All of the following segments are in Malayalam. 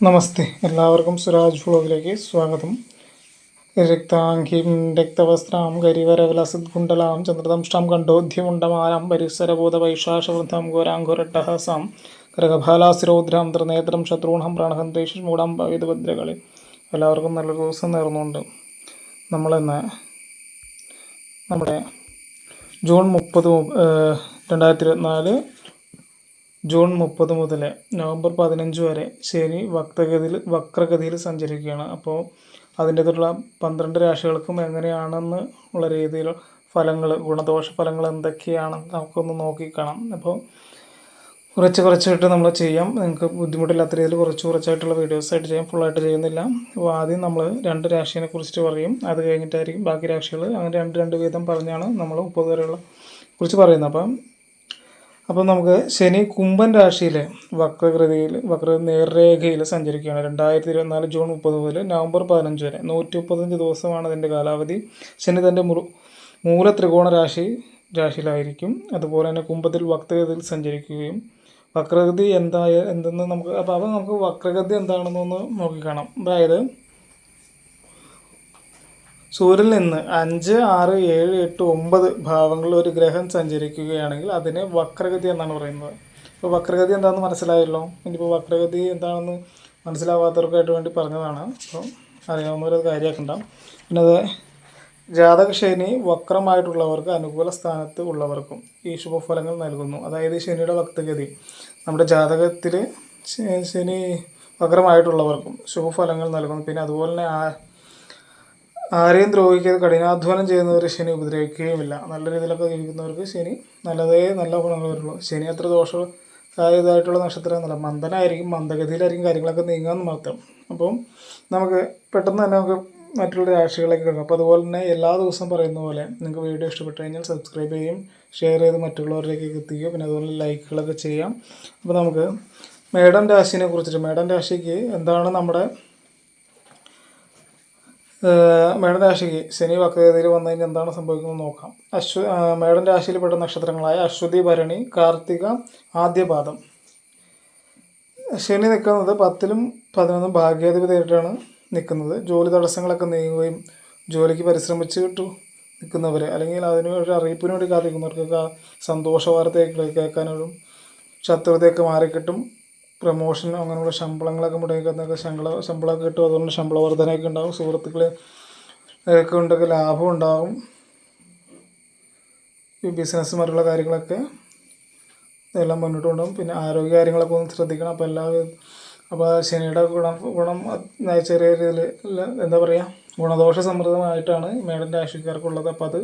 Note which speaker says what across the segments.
Speaker 1: നമസ്തേ. എല്ലാവർക്കും സുരാജ് ഫ്ലോഗിലേക്ക് സ്വാഗതം. രക്താംഗിം രക്തവസ്ത്രാം കരിവരവിലസത് കുണ്ടലാം ചന്ദ്രദംഷ്ടാം കണ്ടോധ്യമുണ്ടമാലാം പരിസരബോധ വൈശാഷവൃദ്ധം ഘോരാഘോരട്ടഹസാം കരകഭാലാസിരൗദ്രാം ത്രിനേത്രം ശത്രുണം പ്രാണഹന്തേഷ് മൂടാം എല്ലാവർക്കും നല്ല ദിവസം നേർന്നുകൊണ്ട് നമ്മളിന്ന് നമ്മുടെ ജൂൺ മുപ്പത് രണ്ടായിരത്തി ഇരുപത്തിനാല് ജൂൺ മുപ്പത് മുതൽ നവംബർ പതിനഞ്ച് വരെ ശനി വക്തഗതിയിൽ വക്രഗതിയിൽ സഞ്ചരിക്കുകയാണ്. അപ്പോൾ അതിന്റെതുള്ള പന്ത്രണ്ട് രാശികൾക്കും എങ്ങനെയാണെന്ന് ഉള്ള രീതിയിൽ ഫലങ്ങൾ ഗുണദോഷ ഫലങ്ങൾ എന്തൊക്കെയാണെന്ന് നമുക്കൊന്ന് നോക്കിക്കാണാം. അപ്പോൾ കുറച്ച് കുറച്ചായിട്ട് നമ്മൾ ചെയ്യാം. നിങ്ങൾക്ക് ബുദ്ധിമുട്ടില്ലാത്ത രീതിയിൽ കുറച്ച് കുറച്ചായിട്ടുള്ള വീഡിയോസായിട്ട് ചെയ്യാം. ഫുള്ളായിട്ട് ചെയ്യുന്നില്ല. അപ്പോൾ ആദ്യം നമ്മൾ രണ്ട് രാശിയെ കുറിച്ചിട്ട് പറയും. അത് കഴിഞ്ഞിട്ടായിരിക്കും ബാക്കി രാശികൾ അങ്ങനെ രണ്ട് രണ്ട് വീതം പറഞ്ഞാണ് നമ്മൾ മുപ്പത് വരെയുള്ള കുറിച്ച് പറയുന്നത്. അപ്പം അപ്പോൾ നമുക്ക് ശനി കുംഭൻ രാശിയിലെ വക്രകൃതിയിൽ വക്ര നേർരേഖയിൽ സഞ്ചരിക്കുകയാണ്. രണ്ടായിരത്തി ഇരുപത്തിനാല് ജൂൺ മുപ്പത് മുതൽ നവംബർ പതിനഞ്ച് വരെ. നൂറ്റി മുപ്പത്തഞ്ച് ദിവസമാണ് അതിന്റെ കാലാവധി. ശനി തന്റെ മുറു മൂല ത്രികോണ രാശി രാശിയിലായിരിക്കും. അതുപോലെ തന്നെ കുംഭത്തിൽ വക്രഗതിയിൽ സഞ്ചരിക്കുകയും വക്രഗതി എന്തായ എന്തെന്ന് നമുക്ക് അപ്പോൾ അത് നമുക്ക് വക്രഗതി എന്താണെന്നൊന്ന് നോക്കിക്കാണാം. അതായത് സൂര്യനിൽ നിന്ന് അഞ്ച് ആറ് ഏഴ് എട്ട് ഒമ്പത് ഭാവങ്ങളിൽ ഒരു ഗ്രഹം സഞ്ചരിക്കുകയാണെങ്കിൽ അതിനെ വക്രഗതി എന്നാണ് പറയുന്നത്. അപ്പോൾ വക്രഗതി എന്താണെന്ന് മനസ്സിലായല്ലോ? ഇനിയിപ്പോൾ വക്രഗതി എന്താണെന്ന് മനസ്സിലാവാത്തവർക്കായിട്ട് വേണ്ടി പറഞ്ഞതാണ്. അപ്പോൾ അറിയാവുന്നവരത് കാര്യമാക്കണ്ട പിന്നെ അത് ജാതകശനി വക്രമായിട്ടുള്ളവർക്ക് അനുകൂല സ്ഥാനത്ത് ഉള്ളവർക്കും ഈ ശുഭഫലങ്ങൾ നൽകുന്നു. അതായത് ശനിയുടെ വക്രഗതി. നമ്മുടെ ജാതകത്തിൽ ശനി വക്രമായിട്ടുള്ളവർക്കും ശുഭഫലങ്ങൾ നൽകുന്നു. പിന്നെ അതുപോലെ തന്നെ ആ ആരെയും ദ്രോഹിക്കാതെ കഠിനാധ്വാനം ചെയ്യുന്നവർ ശനി ഉപദ്രവിക്കുകയുമില്ല. നല്ല രീതിയിലൊക്കെ ജീവിക്കുന്നവർക്ക് ശനി നല്ലതേ നല്ല ഗുണങ്ങൾ വരുള്ളൂ. ശനി അത്ര ദോഷമായതായിട്ടുള്ള നക്ഷത്രമൊന്നുമല്ല. മന്ദനായിരിക്കും മന്ദഗതിയിലായിരിക്കും കാര്യങ്ങളൊക്കെ നീങ്ങാമെന്ന് മാത്രം. അപ്പം നമുക്ക് പെട്ടെന്ന് തന്നെ നമുക്ക് മറ്റുള്ള രാശികളൊക്കെ കിട്ടും അപ്പോൾ അതുപോലെ തന്നെ എല്ലാ ദിവസവും പറയുന്ന പോലെ നിങ്ങൾക്ക് വീഡിയോ ഇഷ്ടപ്പെട്ടു കഴിഞ്ഞാൽ സബ്സ്ക്രൈബ് ചെയ്യും ഷെയർ ചെയ്ത് മറ്റുള്ളവരിലേക്ക് എത്തിക്കുക. പിന്നെ അതുപോലെ ലൈക്കുകളൊക്കെ ചെയ്യാം. അപ്പോൾ നമുക്ക് മേഡം രാശിനെ കുറിച്ചിട്ട് മേഡം രാശിക്ക് എന്താണ് നമ്മുടെ മേടൻ രാശിക്ക് ശനി വക്രഗതിയിൽ വന്നതിന് എന്താണ് സംഭവിക്കുന്നത് നോക്കാം. അശ്വ മേടൻ രാശിയിൽപ്പെട്ട നക്ഷത്രങ്ങളായ അശ്വതി ഭരണി കാർത്തിക ആദ്യപാദം. ശനി നിൽക്കുന്നത് പത്തിലും പതിനൊന്നും ഭാഗ്യാധിപതിയായിട്ടാണ് നിൽക്കുന്നത്. ജോലി തടസ്സങ്ങളൊക്കെ നീങ്ങുകയും ജോലിക്ക് പരിശ്രമിച്ചിട്ട് നിൽക്കുന്നവർ അല്ലെങ്കിൽ അതിന് ഒരു അറിയിപ്പിന് വേണ്ടി കാത്തിരിക്കുന്നവർക്കൊക്കെ സന്തോഷ വാർത്തയൊക്കെ കേൾക്കാനൊരു ശത്രുതയൊക്കെ മാറിക്കിട്ടും. പ്രമോഷൻ അങ്ങനെയുള്ള ശമ്പളങ്ങളൊക്കെ മുടങ്ങിക്കുന്നൊക്കെ ശമ്പള ശമ്പളമൊക്കെ കിട്ടും. അതുകൊണ്ട് ശമ്പള വർധനയൊക്കെ ഉണ്ടാകും സുഹൃത്തുക്കളെ ഒക്കെ ഉണ്ടൊക്കെ ലാഭം ഉണ്ടാകും ഈ ബിസിനസ് മറ്റുള്ള കാര്യങ്ങളൊക്കെ എല്ലാം മുന്നോട്ട് കൊണ്ടുപോകും. പിന്നെ ആരോഗ്യ കാര്യങ്ങളൊക്കെ ഒന്ന് ശ്രദ്ധിക്കണം. അപ്പോൾ എല്ലാ അപ്പോൾ ശനിയുടെ ഗുണം ഗുണം ചെറിയ രീതിയിൽ എന്താ പറയുക ഗുണദോഷ സമൃദ്ധമായിട്ടാണ് മേടൻ രാശിക്കാർക്കുള്ളത്. അപ്പോൾ അത്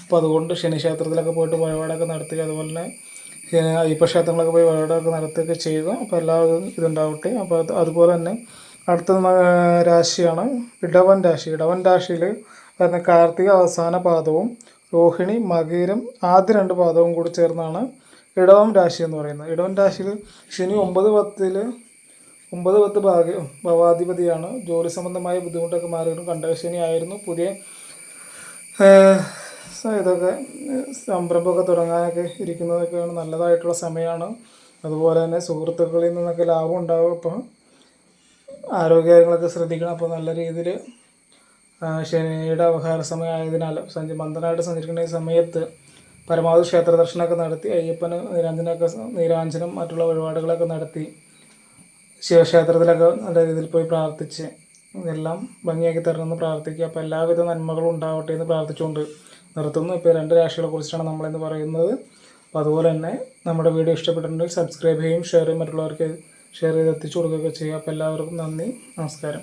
Speaker 1: അപ്പോൾ അതുകൊണ്ട് ശനിക്ഷേത്രത്തിലൊക്കെ പോയിട്ട് വഴിപാടൊക്കെ നടത്തുക. അതുപോലെ തന്നെ അയ്യപ്പ ക്ഷേത്രങ്ങളൊക്കെ പോയി വഴിപാടൊക്കെ നടത്തുകയൊക്കെ ചെയ്യുക. അപ്പോൾ എല്ലാവരും ഇതുണ്ടാവട്ടെ. അപ്പോൾ അത് അതുപോലെ തന്നെ അടുത്ത രാശിയാണ് ഇടവൻ രാശി. ഇടവൻ രാശിയിൽ വരുന്ന കാർത്തിക അവസാന പാദവും രോഹിണി മകീരം ആദ്യ രണ്ട് പാദവും കൂടി ചേർന്നാണ് ഇടവം രാശി എന്ന് പറയുന്നത്. ഇടവൻ രാശിയിൽ ശനി ഒമ്പത് പത്തിൽ ഒമ്പത് പത്ത് ഭാഗ്യ ഭവാധിപതിയാണ്. ജോലി സംബന്ധമായ ബുദ്ധിമുട്ടൊക്കെ മാറിയിട്ടും കണ്ടകശനി ആയിരുന്നു. പുതിയ ഇതൊക്കെ സംരംഭമൊക്കെ തുടങ്ങാനൊക്കെ ഇരിക്കുന്നതൊക്കെയാണ് നല്ലതായിട്ടുള്ള സമയമാണ്. അതുപോലെ തന്നെ സുഹൃത്തുക്കളിൽ നിന്നൊക്കെ ലാഭം ഉണ്ടാകും അപ്പോൾ ആരോഗ്യകാര്യങ്ങളൊക്കെ ശ്രദ്ധിക്കണം. അപ്പോൾ നല്ല രീതിയിൽ ശനിയുടെ അവഹാര സമയമായതിനാൽ സഞ്ചി മന്ദനായിട്ട് സഞ്ചരിക്കുന്ന സമയത്ത് പരമാവധി ക്ഷേത്ര ദർശനമൊക്കെ നടത്തി അയ്യപ്പന് നീരാഞ്ജനൊക്കെ നീരാഞ്ജനം മറ്റുള്ള വഴിപാടുകളൊക്കെ നടത്തി ശിവക്ഷേത്രത്തിലൊക്കെ നല്ല രീതിയിൽ പോയി പ്രാർത്ഥിച്ച് ഇതെല്ലാം ഭംഗിയാക്കി തരണമെന്ന് പ്രാർത്ഥിക്കുക. അപ്പോൾ എല്ലാവിധ നന്മകളും ഉണ്ടാവട്ടെ എന്ന് പ്രാർത്ഥിച്ചുകൊണ്ട് നിർത്തുന്നു. ഇപ്പോൾ രണ്ട് രാശികളെ കുറിച്ചാണ് നമ്മളിന്ന് പറയുന്നത്. അപ്പോൾ അതുപോലെ തന്നെ നമ്മുടെ വീഡിയോ ഇഷ്ടപ്പെട്ടിട്ടുണ്ടെങ്കിൽ സബ്സ്ക്രൈബ് ചെയ്യും ഷെയർ ചെയ്യും മറ്റുള്ളവർക്ക് ഷെയർ ചെയ്ത് എത്തിച്ചു കൊടുക്കുകയൊക്കെ ചെയ്യുക. അപ്പോൾ എല്ലാവർക്കും നന്ദി. നമസ്കാരം.